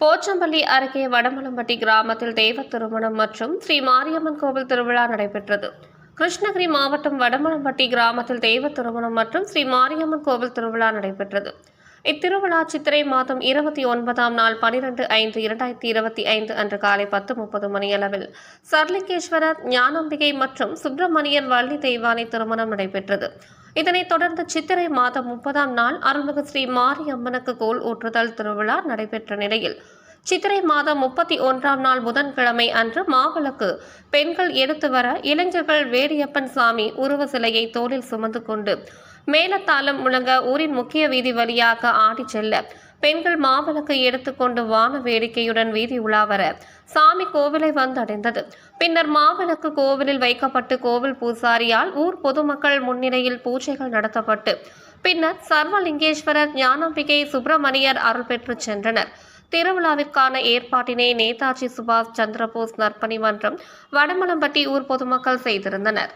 போச்சம்பள்ளி அருகே வடமலம்பட்டி கிராமத்தில் தெய்வ திருமணம் மற்றும் ஸ்ரீ மாரியம்மன் கோவில் திருவிழா நடைபெற்றது. கிருஷ்ணகிரி மாவட்டம் வடமலம்பட்டி கிராமத்தில் தெய்வ திருமணம் மற்றும் ஸ்ரீ மாரியம்மன் கோவில் திருவிழா நடைபெற்றது. இத்திருவிழா சித்திரை மாதம் இருபத்தி ஒன்பதாம் நாள் பனிரெண்டு ஐந்து இரண்டாயிரத்தி இருபத்தி ஐந்து அன்று காலை பத்து முப்பது மணியளவில் சர்லிங்கேஸ்வரர் ஞானம்பிகை மற்றும் சுப்பிரமணியன் வள்ளி தெய்வானை திருமணம் நடைபெற்றது. இதனைத் தொடர்ந்து சித்திரை மாதம் முப்பதாம் நாள் அருள்மிகு ஸ்ரீ மாரியம்மனுக்கு கோல் ஊற்றுதல் திருவிழா நடைபெற்ற நிலையில் சித்திரை மாதம் முப்பத்தி ஒன்றாம் நாள் புதன்கிழமை அன்று மாவிளக்கு பெண்கள் எடுத்து வர இளைஞர்கள் வேடியப்பன் சாமி உருவ சிலையை தோளில் சுமந்து கொண்டு மேலத்தாளம் முழங்க ஊரின் முக்கிய வீதி வழியாக ஆடிச் செல்ல பெண்கள் மாவிளக்கு எடுத்துக்கொண்டு வான வேடிக்கையுடன் வீதி உலாவர சாமி கோவிலை வந்தடைந்தது. பின்னர் மாவிளக்கு கோவிலில் வைக்கப்பட்டு கோவில் பூசாரியால் ஊர் பொதுமக்கள் முன்னிலையில் பூஜைகள் நடத்தப்பட்டு பின்னர் சர்வலிங்கேஸ்வரர் ஞானாம்பிகை சுப்பிரமணியர் அருள் பெற்று சென்றனர். திருவிழாவிற்கான ஏற்பாட்டினை நேதாஜி சுபாஷ் சந்திரபோஸ் நற்பணி மன்றம் வடமலம்பட்டி ஊர் பொதுமக்கள் செய்திருந்தனர்.